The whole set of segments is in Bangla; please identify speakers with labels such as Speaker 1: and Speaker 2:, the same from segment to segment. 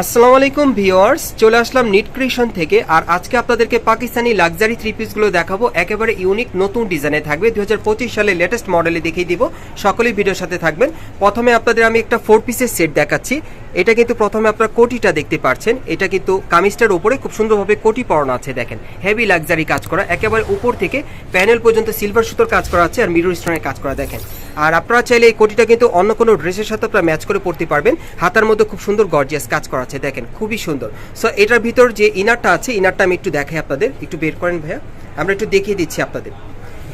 Speaker 1: আসসালামু আলাইকুম ভিওয়ার্স চলে আসলাম নিট ক্রিয়েশন থেকে, আর আজকে আপনাদেরকে পাকিস্তানি লাক্সারি থ্রি পিসগুলো দেখাবো। একেবারে ইউনিক নতুন ডিজাইনে থাকবে। দুহাজার পঁচিশ সালে লেটেস্ট মডেলে দেখিয়ে দিব। সকলেই ভিডিওর সাথে থাকবেন। প্রথমে আপনাদের আমি একটা ফোর পিসের সেট দেখাচ্ছি। এটা কিন্তু প্রথমে আপনারা কোটিটা দেখতে পাচ্ছেন এটা কিন্তু কামিজটার উপরে খুব সুন্দরভাবে কোটি পরানো আছে, দেখেন। হেভি লাক্সারি কাজ করা, একেবারে উপর থেকে প্যানেল পর্যন্ত সিলভার সুতোর কাজ করা আছে আর মিরর স্টোনের কাজ করা, দেখেন। আর আপনারা চাইলে এই কোটিটা কিন্তু অন্য কোনো ড্রেসের সাথে আপনারা ম্যাচ করে পড়তে পারবেন। হাতার মধ্যে খুব সুন্দর গর্জিয়াস কাজ করা আছে, দেখেন, খুবই সুন্দর। সো এটার ভিতর যে ইনারটা আছে ইনারটা আমি একটু দেখাই আপনাদের। একটু বের করেন ভাইয়া। আমরা একটু দেখিয়ে দিচ্ছি আপনাদের।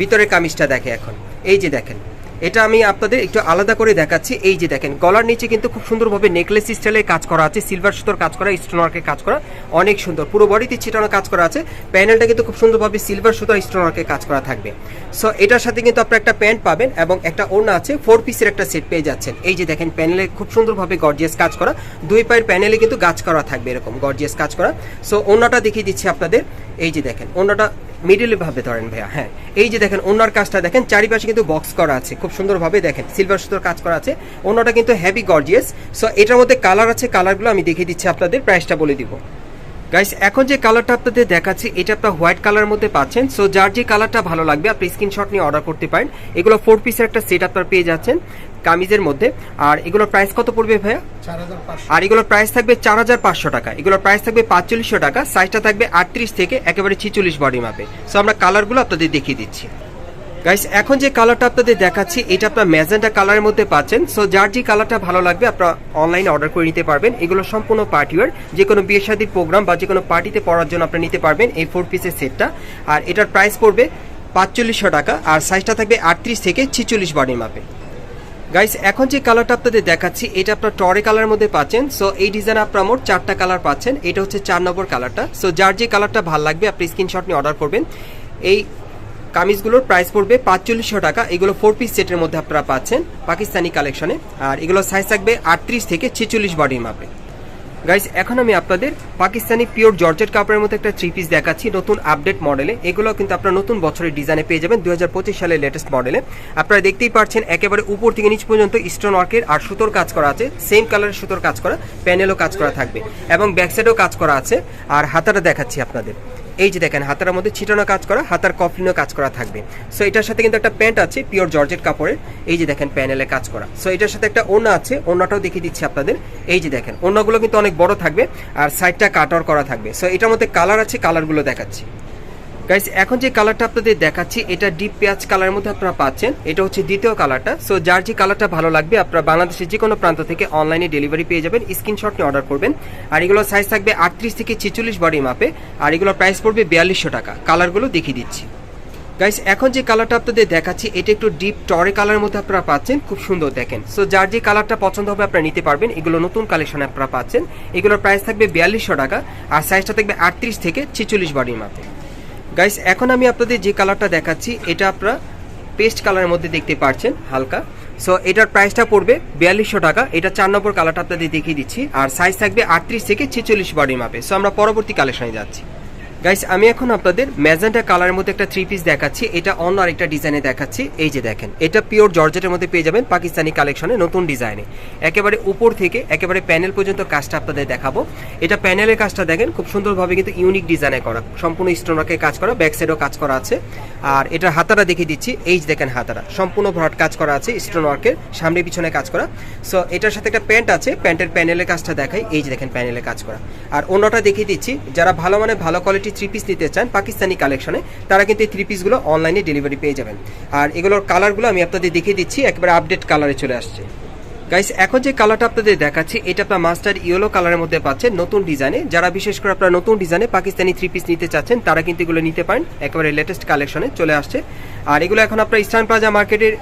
Speaker 1: ভিতরের কামিজটা দেখে এখন। এই যে দেখেন এটা আমি আপনাদের একটু আলাদা করে দেখাচ্ছি। এই যে দেখেন, গলার নিচে কিন্তু খুব সুন্দরভাবে নেকলেস স্টাইলের কাজ করা আছে সিলভার সুতোর কাজ করা স্টোনওয়ার্কের কাজ করা, অনেক সুন্দর। পুরো বডিতে ছিটানো কাজ করা আছে। প্যানেলটা কিন্তু খুব সুন্দরভাবে সিলভার সুতোর স্টোনওয়ার্কের কাজ করা থাকবে। সো এটার সাথে কিন্তু আপনার একটা প্যান্ট পাবেন এবং একটা ওড়না আছে ফোর পিসের একটা সেট পেয়ে যাচ্ছেন। এই যে দেখেন প্যানেলে খুব সুন্দরভাবে গর্জিয়াস কাজ করা। দুই পায়ের প্যানেলে কিন্তু গাছ করা থাকবে এরকম গর্জিয়াস কাজ করা। সো ওড়নাটা দেখিয়ে দিচ্ছি আপনাদের। এই যে দেখেন, ওড়নাটা মিডিল ভাবে ধরেন ভাইয়া হ্যাঁ। এই যে দেখেন, ওনার কাজটা দেখেন, চারিপাশে কিন্তু বক্স করা আছে। খুব সুন্দরভাবে দেখেন সিলভার সুতোর কাজ করা আছে। ওনাটা কিন্তু হেভি গর্জিয়াস সো এটার মধ্যে কালার আছে কালারগুলো আমি দেখিয়ে দিচ্ছি আপনাদের প্রাইসটা বলে দিব। গাইস এখন যে কালারটা আপনাদের দেখাচ্ছি, এটা আপনার হোয়াইট কালার মধ্যে পাচ্ছেন। সো যার যে কালারটা ভালো লাগবে, আপনি স্ক্রিনশট নিয়ে অর্ডার করতে পারেন। এগুলো ফোর পিসের একটা সেট আপনার পেয়ে যাচ্ছেন। কামিজের মধ্যে। আর এগুলোর প্রাইস কত পড়বে ভাইয়া? আর এগুলোর প্রাইস থাকবে চার হাজার পাঁচশো টাকা। এগুলোর প্রাইস থাকবে পাঁচচল্লিশশো টাকা। সাইজটা থাকবে আটত্রিশ থেকে একেবারে ছিচল্লিশ বডি মাপে সো আমরা কালারগুলো আপনাদের দেখিয়ে দিচ্ছি। গাইস এখন যে কালারটা আপনাদের দেখাচ্ছি এটা আপনার ম্যাজেন্টা কালারের মধ্যে পাচ্ছেন। সো যার যে কালারটা ভালো লাগবে আপনারা অনলাইনে অর্ডার করে নিতে পারবেন। এগুলো সম্পূর্ণ পার্টি ওয়ার যে কোনো বিয়ে শাদীর প্রোগ্রাম বা যে কোনো পার্টিতে পড়ার জন্য আপনি নিতে পারবেন এই ফোর পিসের সেটটা আর এটার প্রাইস পড়বে পাঁচচল্লিশশো টাকা। আর সাইজটা থাকবে আটত্রিশ থেকে ছিচল্লিশ বডি মাপে গাইস এখন যে কালারটা আপনাদের দেখাচ্ছি, এটা আপনার টরে কালার মধ্যে পাচ্ছেন। সো এই ডিজাইন আপনার মোট চারটা কালার পাচ্ছেন। এটা হচ্ছে চার নম্বর কালারটা সো যার যে কালারটা ভালো লাগবে, আপনি স্ক্রিনশট নিয়ে অর্ডার করবেন। এই কামিজগুলোর প্রাইস পড়বে পাঁচচল্লিশশো টাকা। এগুলো ফোর পিস সেটের মধ্যে আপনারা পাচ্ছেন পাকিস্তানি কালেকশনে আর এগুলো সাইজ থাকবে আটত্রিশ থেকে ছেচল্লিশ বডির মাপে গাইস এখন আমি আপনাদের পাকিস্তানি পিওর জর্জেট কাপড়ের মতো একটা থ্রি পিস দেখাচ্ছি, নতুন আপডেট মডেলে এগুলো কিন্তু আপনার নতুন বছরের ডিজাইনে পেয়ে যাবেন দু হাজার পঁচিশ সালের লেটেস্ট মডেলে আপনারা দেখতেই পাচ্ছেন, একেবারে উপর থেকে নিচ পর্যন্ত স্টোন ওয়ার্কের আর সুতোর কাজ করা আছে সেম কালারের সুতোর কাজ করা প্যানেলও কাজ করা থাকবে এবং ব্যাক সাইডেও কাজ করা আছে। আর হাতাটা দেখাচ্ছি আপনাদের। এই যে দেখেন, হাতার মধ্যে ছিটানো কাজ করা, হাতার কফলিনও কাজ করা থাকবে। সো এটার সাথে কিন্তু একটা প্যান্ট আছে, পিওর জর্জেট কাপড়ের। এই যে দেখেন, প্যানেলে কাজ করা। সো এটার সাথে একটা ওনা আছে ওনাটাও দেখিয়ে দিচ্ছি আপনাদের। এই যে দেখেন ওনাগুলো কিন্তু অনেক বড় থাকবে, আর সাইডটা কাটার করা থাকবে। সো এটার মধ্যে কালার আছে, কালারগুলো দেখাচ্ছি। গাইস এখন যে কালারটা আপনাদের দেখাচ্ছি, এটা ডিপ পেঁয়াজ কালারের মধ্যে আপনারা পাচ্ছেন। এটা হচ্ছে দ্বিতীয় কালারটা সো যার যে কালারটা ভালো লাগবে, আপনারা বাংলাদেশের যে কোনো প্রান্ত থেকে অনলাইনে ডেলিভারি পেয়ে যাবেন। স্ক্রিনশট নিয়ে অর্ডার করবেন। আর এগুলোর সাইজ থাকবে আটত্রিশ থেকে ছেচল্লিশ বডি মাপে আর এগুলোর প্রাইস পড়বে বিয়াল্লিশশো টাকা। কালারগুলো দেখিয়ে দিচ্ছি। গাইস এখন যে কালারটা আপনাদের দেখাচ্ছি, এটা একটু ডিপ টরে কালারের মধ্যে আপনারা পাচ্ছেন। খুব সুন্দর দেখেন। সো যার যে কালারটা পছন্দ হবে, আপনারা নিতে পারবেন। এগুলো নতুন কালেকশনে আপনারা পাচ্ছেন। এগুলোর প্রাইস থাকবে বিয়াল্লিশশো টাকা। আর সাইজটা থাকবে আটত্রিশ থেকে ছেচল্লিশ বডির মাপে গাইস এখন আমি আপনাদের যে কালারটা দেখাচ্ছি, এটা আপনারা পেস্ট কালারের মধ্যে দেখতে পাচ্ছেন হালকা। সো এটার প্রাইসটা পড়বে বিয়াল্লিশশো টাকা। এটা চার নম্বর কালারটা আপনাদের দেখিয়ে দিচ্ছি। আর সাইজ থাকবে আটত্রিশ থেকে ছেচল্লিশ বাড়ির মাপে সো আমরা পরবর্তী কালেকশনে যাচ্ছি। গাইস আমি এখন আপনাদের ম্যাজেন্টা কালারের মধ্যে একটা থ্রি পিস দেখাচ্ছি। এটা অন্য আরেকটা ডিজাইনে দেখাচ্ছি। এই যে দেখেন, এটা পিওর জর্জেটের মধ্যে পেয়ে যাবেন পাকিস্তানি কালেকশনে নতুন ডিজাইনে একেবারে উপর থেকে, একেবারে প্যানেল পর্যন্ত কাজটা আপনাদের দেখাবো। এটা প্যানেলের কাজটা দেখেন, খুব সুন্দরভাবে কিন্তু ইউনিক ডিজাইনে করা। সম্পূর্ণ স্টোনকে কাজ করা ব্যাক সাইডেও কাজ করা আছে। আর এটার হাতাটা দেখিয়ে দিচ্ছি। এই যে দেখেন হাতাটা, সম্পূর্ণ ভরাট কাজ করা আছে স্টোন ওয়ার্কের সামনে পিছনে কাজ করা। সো এটার সাথে একটা প্যান্ট আছে প্যান্টের প্যানেলের কাজটা দেখাই। এই যে দেখেন প্যানেলে কাজ করা। আর অন্যটা দেখিয়ে দিচ্ছি, যারা ভালো মানে ভালো কোয়ালিটি থ্রি পিস নিতে চান পাকিস্তানি কালেকশনে তারা কিন্তু এই থ্রি পিসগুলো অনলাইনে ডেলিভারি পেয়ে যাবেন। আর এগুলোর কালারগুলো আমি আপনাদের দেখিয়ে দিচ্ছি, একেবারে আপডেট কালারে চলে আসছে। গাইস এখন যে কালারটা আপনাদের দেখাচ্ছি, এটা আপনার মাস্টার ইয়েলো কালারের মধ্যে পাচ্ছেন নতুন ডিজাইনে যারা বিশেষ করে আপনারা নতুন ডিজাইনে পাকিস্তানি থ্রি পিস নিতে চাচ্ছেন, তারা কিন্তু এগুলো নিতে পারেন, একেবারে লেটেস্ট কালেকশনে চলে আসছে। আর এগুলো এখন আপনার ইস্টার্ন প্লাজা মার্কেটের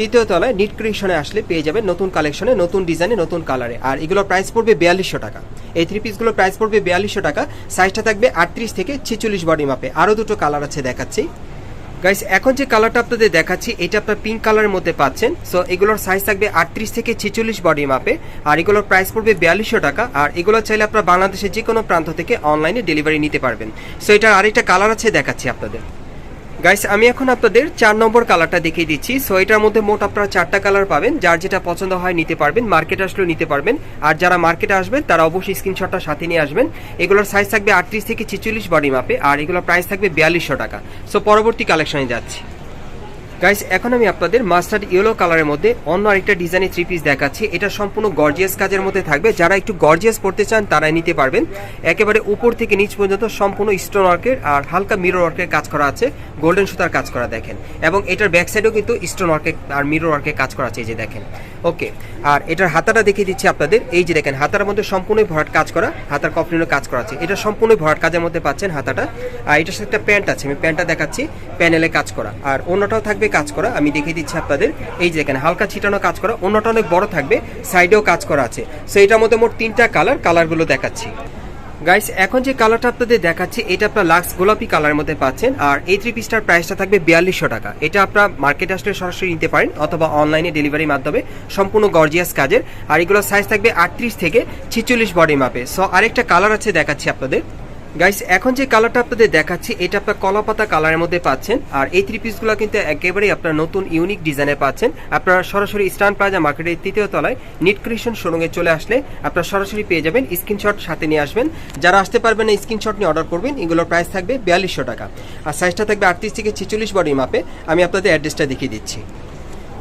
Speaker 1: তৃতীয় তলায় নিট ক্রিয়েশনে আসলে পেয়ে যাবেন নতুন কালেকশনে নতুন ডিজাইনে নতুন কালারে আর এগুলোর প্রাইস পড়বে বিয়াল্লিশশো টাকা। এই থ্রি পিসগুলোর প্রাইস পড়বে বিয়াল্লিশশো টাকা। সাইজটা থাকবে আটত্রিশ থেকে ছেচল্লিশ বডি মাপে আরও দুটো কালার আছে দেখাচ্ছি। গাইস এখন যে কালারটা আপনাদের দেখাচ্ছি, এটা আপনার পিঙ্ক কালারের মধ্যে পাচ্ছেন। সো এগুলোর সাইজ থাকবে আটত্রিশ থেকে ছেচল্লিশ বডি মাপে আর এগুলোর প্রাইস পড়বে বিয়াল্লিশশো টাকা। আর এগুলো চাইলে আপনার বাংলাদেশের যে কোনো প্রান্ত থেকে অনলাইনে ডেলিভারি নিতে পারবেন। সো এটার আরেকটা কালার আছে দেখাচ্ছি আপনাদের। গাইস আমি এখন আপনাদের চার নম্বর কালারটা দেখিয়ে দিচ্ছি। সো এটার মধ্যে মোট আপনারা চারটা কালার পাবেন। যার যেটা পছন্দ হয় নিতে পারবেন মার্কেট আসলেও নিতে পারবেন। আর যারা মার্কেটে আসবেন, তারা অবশ্যই স্ক্রিনশটটা সাথে নিয়ে আসবেন। এগুলোর সাইজ থাকবে আটত্রিশ থেকে ছেচল্লিশ বডি মাপে আর এগুলোর প্রাইস থাকবে বিয়াল্লিশশো টাকা। সো পরবর্তী কালেকশনে যাচ্ছি। গাইস এখন আমি আপনাদের মাস্টার্ড ইয়েলো কালারের মধ্যে অন্য আরেকটা ডিজাইনের থ্রি পিস দেখাচ্ছি। এটা সম্পূর্ণ গর্জিয়াস কাজের মধ্যে থাকবে। যারা একটু গর্জিয়াস পড়তে চান, তারাই নিতে পারবেন। একেবারে উপর থেকে নিচ পর্যন্ত সম্পূর্ণ স্টোন ওয়ার্কের আর হালকা মিরর ওয়ার্কের কাজ করা আছে। গোল্ডেন সুতার কাজ করা দেখেন। এবং এটার ব্যাক সাইডেও কিন্তু স্টোন ওয়ার্কের আর মিরর ওয়ার্কে কাজ করা আছে, এই যে দেখেন। ওকে, আর এটার হাতাটা দেখিয়ে দিচ্ছি আপনাদের। এই যে দেখেন, হাতার মধ্যে সম্পূর্ণই ভরাট কাজ করা, হাতার কফলিনও কাজ করা আছে। এটা সম্পূর্ণই ভরাট কাজের মধ্যে পাচ্ছেন হাতাটা। আর এটার সাথে একটা প্যান্ট আছে, আমি প্যান্টটা দেখাচ্ছি, প্যানেলে কাজ করা। আর অন্যটাও থাকবে কাজ করা, আমি দেখিয়ে দিচ্ছি আপনাদের। এই যে দেখেন, হালকা ছিটানো কাজ করা, অন্যটা অনেক বড় থাকবে সাইডেও কাজ করা আছে। সো এটার মধ্যে মোট তিনটা কালার, কালারগুলো দেখাচ্ছি। গাইস এখন যে কালারটা আপনাদের দেখাচ্ছি, এটা আপনার লাক্স গোলাপি কালারের মধ্যে পাচ্ছেন। আর এই থ্রি পিসটার প্রাইসটা থাকবে বিয়াল্লিশশো টাকা। এটা আপনার মার্কেট আসলে সরাসরি নিতে পারেন, অথবা অনলাইনে ডেলিভারির মাধ্যমে। সম্পূর্ণ গর্জিয়াস কাজের। আর এগুলোর সাইজ থাকবে আটত্রিশ থেকে ছিচল্লিশ বডি মাপে সো আরেকটা কালার আছে দেখাচ্ছি আপনাদের। গাইস এখন যে কালারটা আপনাদের দেখাচ্ছি, এটা আপনার কলাপাতা কালারের মধ্যে পাচ্ছেন। আর এই থ্রি পিসগুলো কিন্তু একেবারেই আপনার নতুন ইউনিক ডিজাইনে পাচ্ছেন। আপনারা সরাসরি স্টান প্লাজা মার্কেটের তৃতীয় তলায় নিট ক্রিয়েশন শোরুমে চলে আসলে আপনারা সরাসরি পেয়ে যাবেন স্ক্রিনশট সাথে নিয়ে আসবেন। যারা আসতে পারবেন না স্ক্রিনশট নিয়ে অর্ডার করবেন, এগুলোর প্রাইস থাকবে বিয়াল্লিশশো টাকা। আর সাইজটা থাকবে আটত্রিশ থেকে ছেচল্লিশ বডি মাপে আমি আপনাদের অ্যাড্রেসটা দেখিয়ে দিচ্ছি।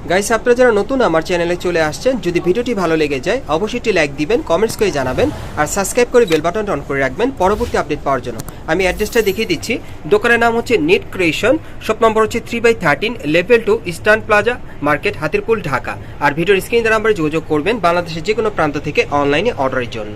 Speaker 1: গাইস আপনারা যারা নতুন, আমার চ্যানেলে চলে আসছেন, যদি ভিডিওটি ভালো লেগে যায়, অবশ্যই একটি লাইক দিবেন কমেন্টস করে জানাবেন, আর সাবস্ক্রাইব করে বেল বাটনটা অন করে রাখবেন পরবর্তী আপডেট পাওয়ার জন্য। আমি অ্যাড্রেসটা দেখিয়ে দিচ্ছি। দোকানের নাম হচ্ছে নেট ক্রিয়েশন শপ নম্বর হচ্ছে three by thirteen level two eastern plaza market Hatirpool, Dhaka. আর ভিডিওর স্ক্রিন নাম্বারে যোগাযোগ করবেন বাংলাদেশের যে কোনো প্রান্ত থেকে অনলাইনে অর্ডারের জন্য।